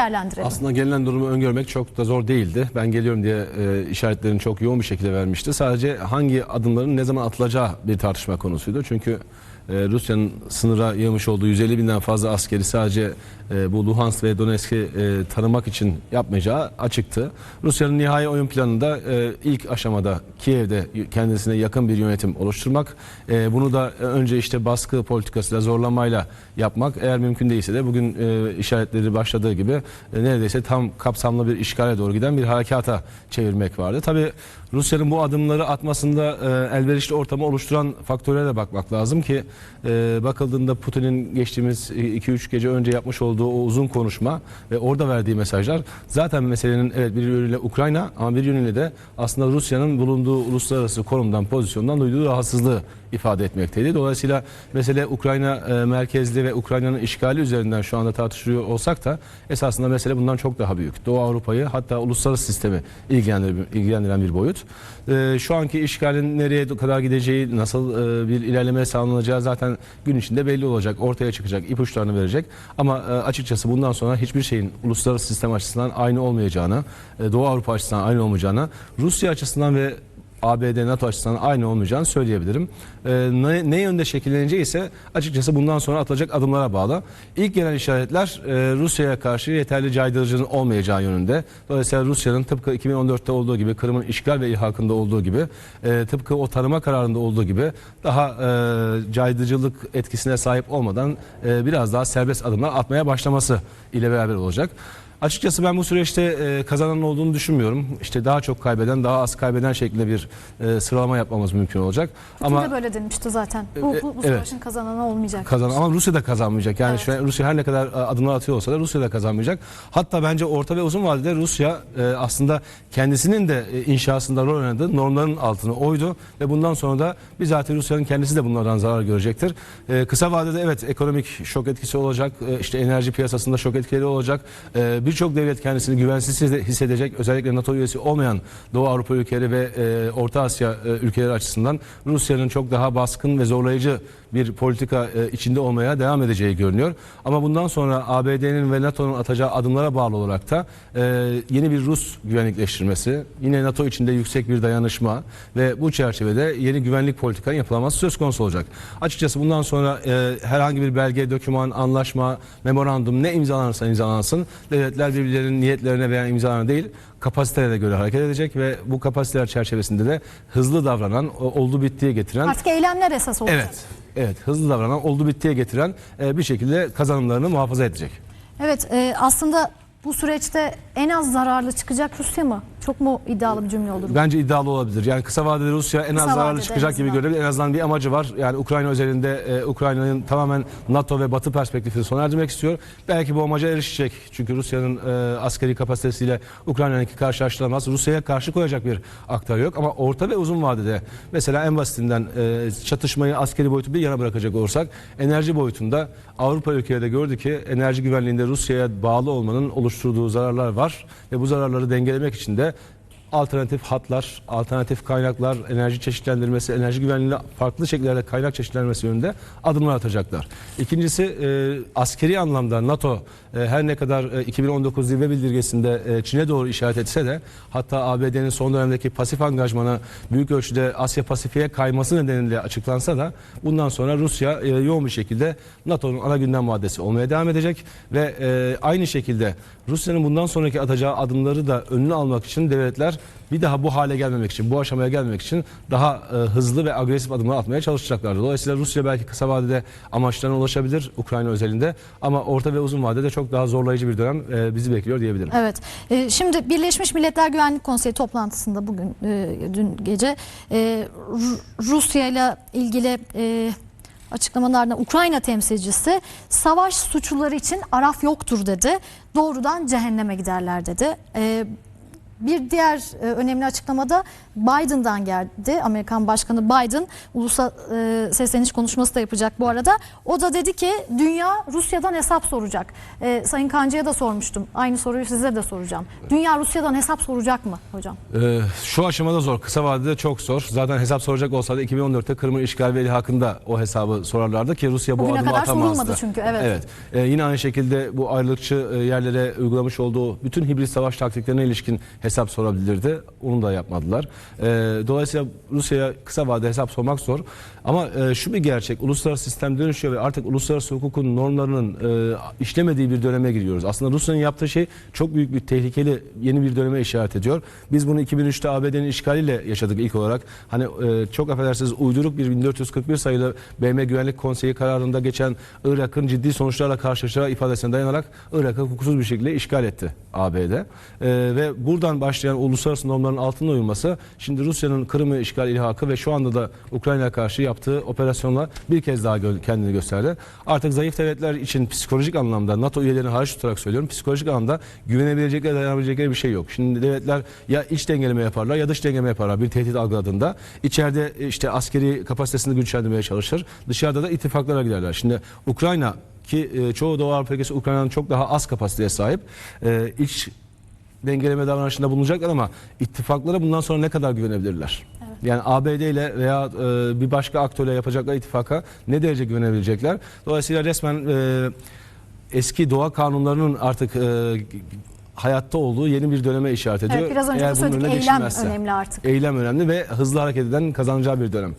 değerlendirelim. Aslında gelinen durumu öngörmek çok da zor değildi. Ben geliyorum diye e, işaretlerini çok yoğun bir şekilde vermişti. Sadece hangi adımların ne zaman atılacağı bir tartışma konusuydu. Çünkü Rusya'nın sınıra yığmış olduğu 150 binden fazla askeri sadece e, bu Luhansk ve Donetsk'i e, tanımak için yapmayacağı açıktı. Rusya'nın nihai oyun planında e, ilk aşamada Kiev'de kendisine yakın bir yönetim oluşturmak. Bunu da önce işte baskı politikasıyla zorlamayla yapmak. Eğer mümkün değilse de bugün işaretleri başladığı gibi neredeyse tam kapsamlı bir işgale doğru giden bir harekata çevirmek vardı. Tabii Rusya'nın bu adımları atmasında elverişli ortamı oluşturan faktörlere de bakmak lazım ki e, bakıldığında Putin'in geçtiğimiz 2-3 gece önce yapmış olduğu o uzun konuşma ve orada verdiği mesajlar zaten meselenin evet bir yönüyle Ukrayna ama bir yönüyle de aslında Rusya'nın bulunduğu uluslararası konumdan pozisyondan duyduğu rahatsızlığı ifade etmekteydi. Dolayısıyla mesele Ukrayna e, merkezli ve Ukrayna'nın işgali üzerinden şu anda tartışılıyor olsak da esasında mesele bundan çok daha büyük. Doğu Avrupa'yı hatta uluslararası sistemi ilgilendiren, ilgilendiren bir boyut. E, şu anki işgalin nereye kadar gideceği, nasıl e, bir ilerleme sağlanacağı zaten gün içinde belli olacak, ortaya çıkacak, ipuçlarını verecek. Ama e, açıkçası bundan sonra hiçbir şeyin uluslararası sistem açısından aynı olmayacağını, e, Doğu Avrupa açısından aynı olmayacağını, Rusya açısından ve ABD, NATO açısından aynı olmayacağını söyleyebilirim. Ee, ne, ne yönde şekilleneceği ise açıkçası bundan sonra atılacak adımlara bağlı. İlk gelen işaretler e, Rusya'ya karşı yeterli caydırıcının olmayacağı yönünde. Dolayısıyla Rusya'nın tıpkı 2014'te olduğu gibi, Kırım'ın işgal ve ilhakında olduğu gibi, e, tıpkı o tanıma kararında olduğu gibi daha e, caydırıcılık etkisine sahip olmadan e, biraz daha serbest adımlar atmaya başlaması ile beraber olacak. Açıkçası ben bu süreçte e, kazanan olduğunu düşünmüyorum. İşte daha çok kaybeden, daha az kaybeden şeklinde bir e, sıralama yapmamız mümkün olacak. Putin Ama de böyle demişti zaten. Bu, bu, bu evet. savaşın kazananı olmayacak. kazan ama Rusya da kazanmayacak. Yani Evet. şu an Rusya her ne kadar e, adımlar atıyor olsa da Rusya da kazanmayacak. Hatta bence orta ve uzun vadede Rusya e, aslında kendisinin de e, inşasında rol oynadığı normların altına oydu ve bundan sonra da bizatihi Rusya'nın kendisi de bunlardan zarar görecektir. E, kısa vadede evet ekonomik şok etkisi olacak. E, işte enerji piyasasında şok etkileri olacak. E, Birçok devlet kendisini güvensiz hisse- hissedecek. Özellikle NATO üyesi olmayan Doğu Avrupa ülkeleri ve e, Orta Asya e, ülkeleri açısından Rusya'nın çok daha baskın ve zorlayıcı bir politika e, içinde olmaya devam edeceği görünüyor. Ama bundan sonra ABD'nin ve NATO'nun atacağı adımlara bağlı olarak da e, yeni bir Rus güvenlikleştirmesi, yine NATO içinde yüksek bir dayanışma ve bu çerçevede yeni güvenlik politikanın yapılaması söz konusu olacak. Açıkçası bundan sonra e, herhangi bir belge, doküman, anlaşma, memorandum ne imzalanırsa imzalansın devletler birbirlerinin niyetlerine veya imzalarına değil kapasitelerine göre hareket edecek ve bu kapasiteler çerçevesinde de hızlı davranan, oldu bittiye getiren Artık eylemler esas olacak. Evet. Evet, hızlı davranan, oldu bittiye getiren e, bir şekilde kazanımlarını muhafaza edecek. Evet e, aslında bu süreçte en az zararlı çıkacak Rusya mı? Çok mu iddialı bir cümle olur? Bence iddialı olabilir. Yani kısa vadede Rusya en az Kısa zararlı çıkacak gibi görünüyor. En azından bir amacı var. Yani Ukrayna özelinde e, Ukrayna'nın tamamen NATO ve Batı perspektifini sona erdirmek istiyor. Belki bu amaca erişecek. Çünkü Rusya'nın e, askeri kapasitesiyle Ukrayna'nınki karşılaştırılamaz. Rusya'ya karşı koyacak bir aktar yok. Ama orta ve uzun vadede mesela en basitinden e, çatışmayı askeri boyutu bir yana bırakacak olursak enerji boyutunda Avrupa ülkeleri de gördü ki enerji güvenliğinde Rusya'ya bağlı olmanın oluşturduğu zararlar var ve bu zararları dengelemek için de alternatif hatlar, alternatif kaynaklar, enerji çeşitlendirmesi, enerji güvenliği farklı şekillerde kaynak çeşitlendirmesi yönünde adımlar atacaklar. İkincisi e, askeri anlamda NATO e, her ne kadar e, 2019 zirve bildirgesinde e, Çin'e doğru işaret etse de hatta ABD'nin son dönemdeki pasif angajmanı büyük ölçüde Asya Pasifik'e kayması nedeniyle açıklansa da bundan sonra Rusya e, yoğun bir şekilde NATO'nun ana gündem maddesi olmaya devam edecek ve e, aynı şekilde Rusya'nın bundan sonraki atacağı adımları da önüne almak için devletler bir daha bu hale gelmemek için, bu aşamaya gelmemek için daha e, hızlı ve agresif adımlar atmaya çalışacaklar. Dolayısıyla Rusya belki kısa vadede amaçlarına ulaşabilir Ukrayna özelinde ama orta ve uzun vadede çok daha zorlayıcı bir dönem e, bizi bekliyor diyebilirim. Evet. E, şimdi Birleşmiş Milletler Güvenlik Konseyi toplantısında bugün e, dün gece e, Ru- Rusya ile ilgili e, açıklamalardan Ukrayna temsilcisi savaş suçluları için araf yoktur dedi. Doğrudan cehenneme giderler dedi. E, bir diğer e, önemli açıklamada Biden'dan geldi. Amerikan Başkanı Biden ulusal e, sesleniş konuşması da yapacak bu arada. O da dedi ki dünya Rusya'dan hesap soracak. E, Sayın Kancı'ya da sormuştum. Aynı soruyu size de soracağım. Dünya Rusya'dan hesap soracak mı hocam? Ee, şu aşamada zor. Kısa vadede çok zor. Zaten hesap soracak olsa da 2014'te Kırım'ın işgal ve ilhakında o hesabı sorarlardı ki Rusya bu Bugüne adımı kadar atamazdı. sorulmadı çünkü, evet. Evet. Ee, yine aynı şekilde bu ayrılıkçı e, yerlere uygulamış olduğu bütün hibrit savaş taktiklerine ilişkin hesap sorabilirdi. Onu da yapmadılar. Ee, dolayısıyla Rusya'ya kısa vadede hesap sormak zor. Ama e, şu bir gerçek. Uluslararası sistem dönüşüyor ve artık uluslararası hukukun normlarının e, işlemediği bir döneme giriyoruz. Aslında Rusya'nın yaptığı şey çok büyük bir tehlikeli yeni bir döneme işaret ediyor. Biz bunu 2003'te ABD'nin işgaliyle yaşadık ilk olarak. Hani e, çok affedersiniz uyduruk bir 1441 sayılı BM Güvenlik Konseyi kararında geçen Irak'ın ciddi sonuçlarla karşılaşacağı ifadesine dayanarak Irak'ı hukuksuz bir şekilde işgal etti ABD. E, ve buradan başlayan uluslararası normların altında uyulması şimdi Rusya'nın Kırım'ı işgal ilhakı ve şu anda da Ukrayna'ya karşı yaptığı operasyonla bir kez daha kendini gösterdi. Artık zayıf devletler için psikolojik anlamda NATO üyelerini hariç tutarak söylüyorum psikolojik anlamda güvenebilecekleri dayanabilecekleri bir şey yok. Şimdi devletler ya iç dengeleme yaparlar ya dış dengeleme yaparlar bir tehdit algıladığında. İçeride işte askeri kapasitesini güçlendirmeye çalışır. Dışarıda da ittifaklara giderler. Şimdi Ukrayna ki e, çoğu Doğu Avrupa ülkesi Ukrayna'nın çok daha az kapasiteye sahip. E, iç dengeleme davranışında bulunacaklar ama ittifaklara bundan sonra ne kadar güvenebilirler? Yani ABD ile veya e, bir başka aktörle yapacakları ittifaka ne derece güvenebilecekler? Dolayısıyla resmen e, eski doğa kanunlarının artık e, hayatta olduğu yeni bir döneme işaret ediyor. Evet, biraz önce Eğer söyledik eylem geçilmezse. önemli artık. Eylem önemli ve hızlı hareket eden kazanacağı bir dönem.